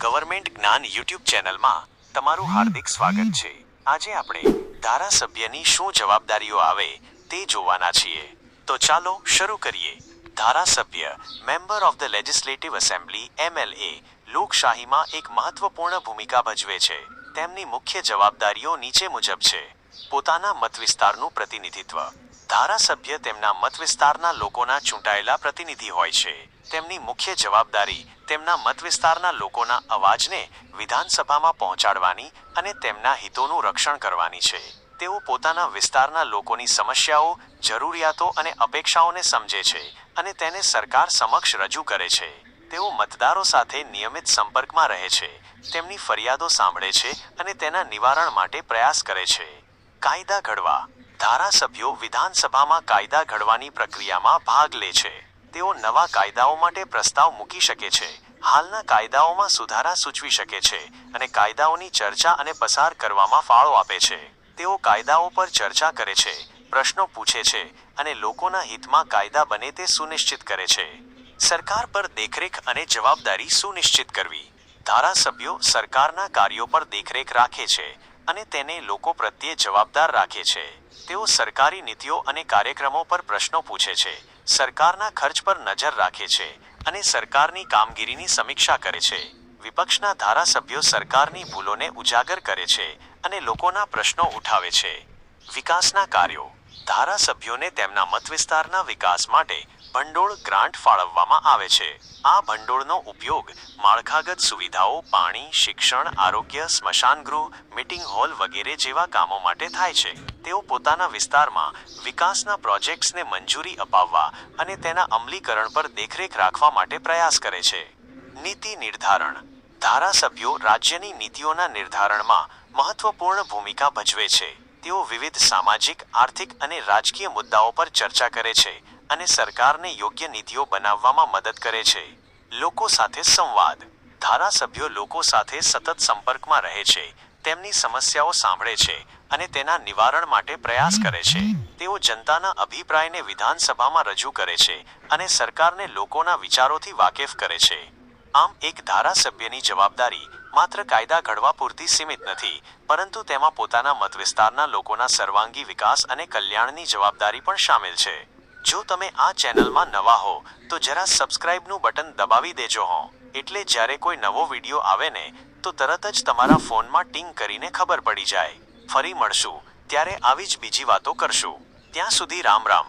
Government જ્ઞાન YouTube ચેનલમાં તમારું હાર્દિક સ્વાગત છે. આજે આપણે ધારાસભ્યની શું જવાબદારીઓ આવે તે જોવાના છીએ. તો ચાલો શરૂ કરીએ. ધારાસભ્ય, member of the legislative assembly MLA લોકશાહીમાં એક મહત્વપૂર્ણ ભૂમિકા ભજવે છે. તેમની મુખ્ય જવાબદારીઓ નીચે મુજબ છે. પોતાના મત વિસ્તારનું પ્રતિનિધિત્વ. ધારાસભ્ય તેમના મત વિસ્તારના લોકોના ચૂંટાયેલા પ્રતિનિધિ હોય છે. તેમની મુખ્ય જવાબદારી તેમના મત વિસ્તારના લોકોના અવાજને વિધાનસભામાં પહોંચાડવાની અને તેમના હિતોનું રક્ષણ કરવાની છે. તેઓ પોતાના વિસ્તારના લોકોની સમસ્યાઓ, જરૂરિયાતો અને અપેક્ષાઓને સમજે છે અને તેને સરકાર સમક્ષ રજૂ કરે છે. તેઓ મતદારો સાથે નિયમિત સંપર્કમાં રહે છે, તેમની ફરિયાદો સાંભળે છે અને તેના નિવારણ માટે પ્રયાસ કરે છે. કાયદા ઘડવા ધારાસભ્યો વિધાનસભામાં કાયદા ઘડવાની પ્રક્રિયામાં ભાગ લે છે. તેઓ નવા કાયદાઓ માટે પ્રસ્તાવ મૂકી શકે છે. હાલના કાયદાઓમાં સુધારા સૂચવી શકે છે અને કાયદાઓની ચર્ચા અને પસાર કરવામાં ફાળો આપે છે. તેઓ કાયદાઓ પર ચર્ચા કરે છે, પ્રશ્નો પૂછે છે અને લોકોના હિતમાં કાયદા બને તે સુનિશ્ચિત કરે છે. સરકાર પર દેખરેખ અને જવાબદારી સુનિશ્ચિત કરવી. ધારાસભ્યો સરકારના કાર્યો પર દેખરેખ રાખે છે અને તેને લોકો પ્રત્યે જવાબદાર રાખે છે. તેઓ સરકારી નીતિઓ અને કાર્યક્રમો પર પ્રશ્નો પૂછે છે, સરકારના ખર્ચ પર નજર રાખે છે અને સરકારની કામગીરીની સમીક્ષા કરે છે. વિપક્ષના ધારાસભ્યો સરકારની ભૂલોને ઉજાગર કરે છે અને લોકોના પ્રશ્નો ઉઠાવે છે. વિકાસના કાર્યો ધારાસભ્યોને તેમના મત વિસ્તારના વિકાસ માટે ભંડોળ ગ્રાન્ટ ફાળવવામાં આવે છે. આ ભંડોળનો ઉપયોગ માળખાગત સુવિધાઓ, પાણી, શિક્ષણ, આરોગ્ય સ્મશાનગૃહ મીટિંગ હોલ વગેરે જેવા કામો માટે થાય છે. તેઓ પોતાના વિસ્તારમાં વિકાસના પ્રોજેક્ટ્સને મંજૂરી અપાવવા અને તેના અમલીકરણ પર દેખરેખ રાખવા માટે પ્રયાસ કરે છે. નીતિ નિર્ધારણ. ધારાસભ્યો રાજ્યની નીતિઓના નિર્ધારણમાં મહત્વપૂર્ણ ભૂમિકા ભજવે છે. તેઓ વિવિધ સામાજિક, આર્થિક અને રાજકીય મુદ્દાઓ પર ચર્ચા કરે છે અને સરકારને યોગ્ય નીતિઓ બનાવવામાં મદદ કરે છે. લોકો સાથે સંવાદ. ધારાસભ્યો લોકો સાથે સતત સંપર્કમાં રહે છે. તેમની સમસ્યાઓ સાંભળે છે અને તેના નિવારણ માટે પ્રયાસ કરે છે. તેઓ જનતાના અભિપ્રાયને વિધાનસભામાં રજૂ કરે છે અને સરકારને લોકોના વિચારોથી વાકેફ કરે છે. આમ એક ધારાસભ્યની જવાબદારી માત્ર કાયદા ઘડવા પૂરતી સીમિત નથી, પરંતુ તેમાં પોતાના મત વિસ્તારના લોકોના સર્વાંગી વિકાસ અને કલ્યાણની જવાબદારી પણ શામેલ છે. જો તમે આ ચેનલમાં નવા હો, તો જરા સબસ્ક્રાઇબનું બટન દબાવી દેજો હો. એટલે જ્યારે કોઈ નવો વીડિયો આવે ને, તો તરત જ તમારા ફોનમાં ટિંગ કરીને ખબર પડી જાય. ફરી મળશું, ત્યારે આવી જ બીજી વાતો કરશું. ત્યાં સુધી રામ રામ.